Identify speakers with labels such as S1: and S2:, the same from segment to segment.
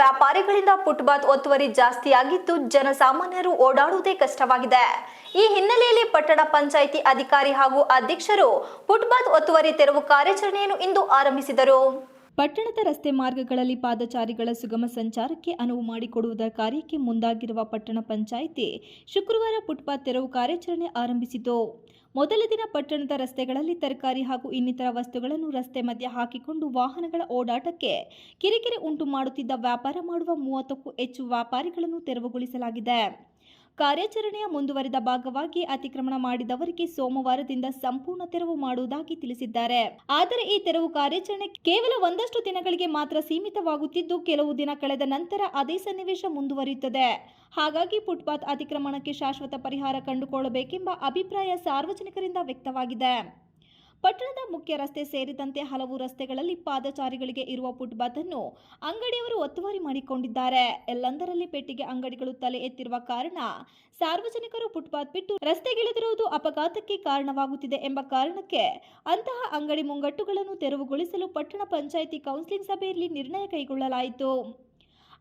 S1: ವ್ಯಾಪಾರಿಗಳಿಂದ footpath ಒತ್ತುವರಿ ಜಾಸ್ತಿಯಾಗಿದ್ದು ಜನಸಾಮಾನ್ಯರು ಓಡಾಡುವುದೇ ಕಷ್ಟವಾಗಿದೆ. ಈ ಹಿನ್ನೆಲೆಯಲ್ಲಿ ಪಟ್ಟಣ ಪಂಚಾಯಿತಿ ಅಧಿಕಾರಿ ಹಾಗೂ ಅಧ್ಯಕ್ಷರು ಫುಟ್ಪಾತ್ ಒತ್ತುವರಿ ತೆರವು ಕಾರ್ಯಾಚರಣೆಯನ್ನು ಇಂದು ಆರಂಭಿಸಿದರು. ಪಟ್ಟಣದ ರಸ್ತೆ ಮಾರ್ಗಗಳಲ್ಲಿ ಪಾದಚಾರಿಗಳ ಸುಗಮ ಸಂಚಾರಕ್ಕೆ ಅನುವು ಮಾಡಿಕೊಡುವುದರ ಕಾರ್ಯಕ್ಕೆ ಮುಂದಾಗಿರುವ ಪಟ್ಟಣ ಪಂಚಾಯಿತಿ ಶುಕ್ರವಾರ ಫುಟ್ಪಾತ್ ತೆರವು ಕಾರ್ಯಾಚರಣೆ ಆರಂಭಿಸಿತು. ಮೊದಲ ದಿನ ಪಟ್ಟಣದ ರಸ್ತೆಗಳಲ್ಲಿ ತರಕಾರಿ ಹಾಗೂ ಇನ್ನಿತರ ವಸ್ತುಗಳನ್ನು ರಸ್ತೆ ಮಧ್ಯೆ ಹಾಕಿಕೊಂಡು ವಾಹನಗಳ ಓಡಾಟಕ್ಕೆ ಕಿರಿಕಿರಿ ಉಂಟು ಮಾಡುತ್ತಿದ್ದ ವ್ಯಾಪಾರ ಮಾಡುವ ಮೂವತ್ತಕ್ಕೂ ಹೆಚ್ಚು ವ್ಯಾಪಾರಿಗಳನ್ನು ತೆರವುಗೊಳಿಸಲಾಗಿದೆ. ಕಾರ್ಯಾಚರಣೆಯ ಮುಂದುವರಿದ ಭಾಗವಾಗಿ ಅತಿಕ್ರಮಣ ಮಾಡಿದವರಿಗೆ ಸೋಮವಾರದಿಂದ ಸಂಪೂರ್ಣ ತೆರವು ಮಾಡುವುದಾಗಿ ತಿಳಿಸಿದ್ದಾರೆ. ಆದರೆ ಈ ತೆರವು ಕಾರ್ಯಾಚರಣೆ ಕೇವಲ ಒಂದಷ್ಟು ದಿನಗಳಿಗೆ ಮಾತ್ರ ಸೀಮಿತವಾಗುತ್ತಿದ್ದು, ಕೆಲವು ದಿನ ಕಳೆದ ನಂತರ ಅದೇ ಸನ್ನಿವೇಶ ಮುಂದುವರಿಯುತ್ತದೆ. ಹಾಗಾಗಿ ಫುಟ್ಪಾತ್ ಅತಿಕ್ರಮಣಕ್ಕೆ ಶಾಶ್ವತ ಪರಿಹಾರ ಕಂಡುಕೊಳ್ಳಬೇಕೆಂಬ ಅಭಿಪ್ರಾಯ ಸಾರ್ವಜನಿಕರಿಂದ ವ್ಯಕ್ತವಾಗಿದೆ. ಪಟ್ಟಣದ ಮುಖ್ಯ ರಸ್ತೆ ಸೇರಿದಂತೆ ಹಲವು ರಸ್ತೆಗಳಲ್ಲಿ ಪಾದಚಾರಿಗಳಿಗೆ ಇರುವ ಫುಟ್ಪಾತ್ ಅನ್ನು ಅಂಗಡಿಯವರು ಒತ್ತುವರಿ ಮಾಡಿಕೊಂಡಿದ್ದಾರೆ. ಎಲ್ಲಂದರಲ್ಲಿ ಪೆಟ್ಟಿಗೆ ಅಂಗಡಿಗಳು ತಲೆ ಎತ್ತಿರುವ ಕಾರಣ ಸಾರ್ವಜನಿಕರು ಫುಟ್ಪಾತ್ ಬಿಟ್ಟು ರಸ್ತೆಗಿಳಿದಿರುವುದು ಅಪಘಾತಕ್ಕೆ ಕಾರಣವಾಗುತ್ತಿದೆ ಎಂಬ ಕಾರಣಕ್ಕೆ ಅಂತಹ ಅಂಗಡಿ ಮುಂಗಟ್ಟುಗಳನ್ನು ತೆರವುಗೊಳಿಸಲು ಪಟ್ಟಣ ಪಂಚಾಯಿತಿ ಕೌನ್ಸಿಲಿಂಗ್ ಸಭೆಯಲ್ಲಿ ನಿರ್ಣಯ ಕೈಗೊಳ್ಳಲಾಯಿತು.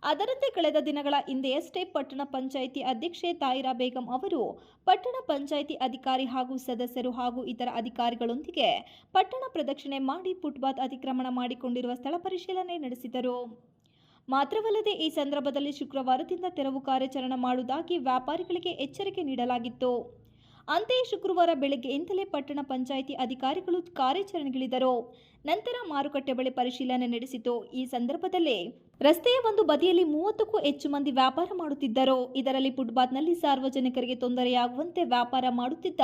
S1: ಅದರಂತೆ ಕಳೆದ ದಿನಗಳ ಹಿಂದೆಯಷ್ಟೇ ಪಟ್ಟಣ ಪಂಚಾಯಿತಿ ಅಧ್ಯಕ್ಷೆ ತಾಯಿರಾ ಬೇಗಂ ಅವರು ಪಟ್ಟಣ ಪಂಚಾಯಿತಿ ಅಧಿಕಾರಿ ಹಾಗೂ ಸದಸ್ಯರು ಹಾಗೂ ಇತರ ಅಧಿಕಾರಿಗಳೊಂದಿಗೆ ಪಟ್ಟಣ ಪ್ರದಕ್ಷಿಣೆ ಮಾಡಿ ಫುಟ್ಪಾತ್ ಅತಿಕ್ರಮಣ ಮಾಡಿಕೊಂಡಿರುವ ಸ್ಥಳ ಪರಿಶೀಲನೆ ನಡೆಸಿದರು. ಮಾತ್ರವಲ್ಲದೆ ಈ ಸಂದರ್ಭದಲ್ಲಿ ಶುಕ್ರವಾರದಿಂದ ತೆರವು ಕಾರ್ಯಾಚರಣೆ ಮಾಡುವುದಾಗಿ ವ್ಯಾಪಾರಿಗಳಿಗೆ ಎಚ್ಚರಿಕೆ ನೀಡಲಾಗಿತ್ತು. ಅಂತೆಯೇ ಶುಕ್ರವಾರ ಬೆಳಗ್ಗೆಯಿಂದಲೇ ಪಟ್ಟಣ ಪಂಚಾಯಿತಿ ಅಧಿಕಾರಿಗಳು ಕಾರ್ಯಾಚರಣೆಗಿಳಿದರು. ನಂತರ ಮಾರುಕಟ್ಟೆ ಬಳಿ ಪರಿಶೀಲನೆ ನಡೆಸಿತು. ಈ ಸಂದರ್ಭದಲ್ಲಿ ರಸ್ತೆಯ ಒಂದು ಬದಿಯಲ್ಲಿ ಮೂವತ್ತಕ್ಕೂ ಹೆಚ್ಚು ಮಂದಿ ವ್ಯಾಪಾರ ಮಾಡುತ್ತಿದ್ದರು. ಇದರಲ್ಲಿ ಫುಟ್ಪಾತ್ನಲ್ಲಿ ಸಾರ್ವಜನಿಕರಿಗೆ ತೊಂದರೆಯಾಗುವಂತೆ ವ್ಯಾಪಾರ ಮಾಡುತ್ತಿದ್ದ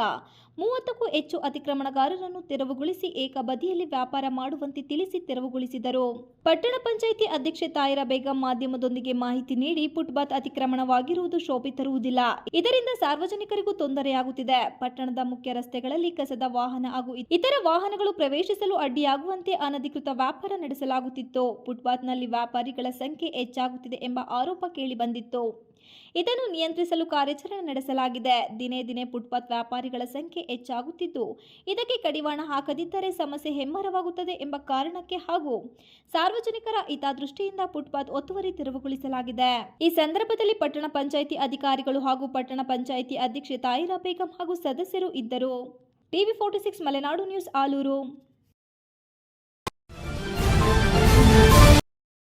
S1: ಮೂವತ್ತಕ್ಕೂ ಹೆಚ್ಚು ಅತಿಕ್ರಮಣಗಾರರನ್ನು ತೆರವುಗೊಳಿಸಿ ಏಕ ಬದಿಯಲ್ಲಿ ವ್ಯಾಪಾರ ಮಾಡುವಂತೆ ತಿಳಿಸಿ ತೆರವುಗೊಳಿಸಿದರು. ಪಟ್ಟಣ ಪಂಚಾಯಿತಿ ಅಧ್ಯಕ್ಷೆ ತಾಯಿರ ಬೇಗಂ ಮಾಧ್ಯಮದೊಂದಿಗೆ ಮಾಹಿತಿ ನೀಡಿ ಫುಟ್ಪಾತ್ ಅತಿಕ್ರಮಣವಾಗಿರುವುದು ಶೋಭೆ ತರುವುದಿಲ್ಲ. ಇದರಿಂದ ಸಾರ್ವಜನಿಕರಿಗೂ ತೊಂದರೆಯಾಗುತ್ತಿದೆ. ಪಟ್ಟಣದ ಮುಖ್ಯ ರಸ್ತೆಗಳಲ್ಲಿ ಕಸದ ವಾಹನ ಹಾಗೂ ಇತರ ವಾಹನಗಳು ಪ್ರವೇಶಿಸಲು ಅಡ್ಡಿಯಾಗುವಂತೆ ಅನಧಿಕೃತ ವ್ಯಾಪಾರ ನಡೆಸಲಾಗುತ್ತಿತ್ತು. ಫುಟ್ಪಾತ್ನಲ್ಲಿ ವ್ಯಾಪಾರಿಗಳ ಸಂಖ್ಯೆ ಹೆಚ್ಚಾಗುತ್ತಿದೆ ಎಂಬ ಆರೋಪ ಕೇಳಿಬಂದಿತ್ತು ಇದನ್ನು ನಿಯಂತ್ರಿಸಲು ಕಾರ್ಯಾಚರಣೆ ನಡೆಸಲಾಗಿದೆ. ದಿನೇ ದಿನೇ ಫುಟ್ಪಾತ್ ವ್ಯಾಪಾರಿಗಳ ಸಂಖ್ಯೆ ಹೆಚ್ಚಾಗುತ್ತಿದ್ದು, ಇದಕ್ಕೆ ಕಡಿವಾಣ ಹಾಕದಿದ್ದರೆ ಸಮಸ್ಯೆ ಹೆಮ್ಮರವಾಗುತ್ತದೆ ಎಂಬ ಕಾರಣಕ್ಕೆ ಹಾಗೂ ಸಾರ್ವಜನಿಕರ ಹಿತದೃಷ್ಟಿಯಿಂದ ಫುಟ್ಪಾತ್ ಒತ್ತುವರಿ ತೆರವುಗೊಳಿಸಲಾಗಿದೆ. ಈ ಸಂದರ್ಭದಲ್ಲಿ ಪಟ್ಟಣ ಪಂಚಾಯಿತಿ ಅಧಿಕಾರಿಗಳು ಹಾಗೂ ಪಟ್ಟಣ ಪಂಚಾಯಿತಿ ಅಧ್ಯಕ್ಷೆ ತಾಯಿರಾ ಬೇಗಂ ಹಾಗೂ ಸದಸ್ಯರು ಇದ್ದರು. TV forty six Malenadu news Alur.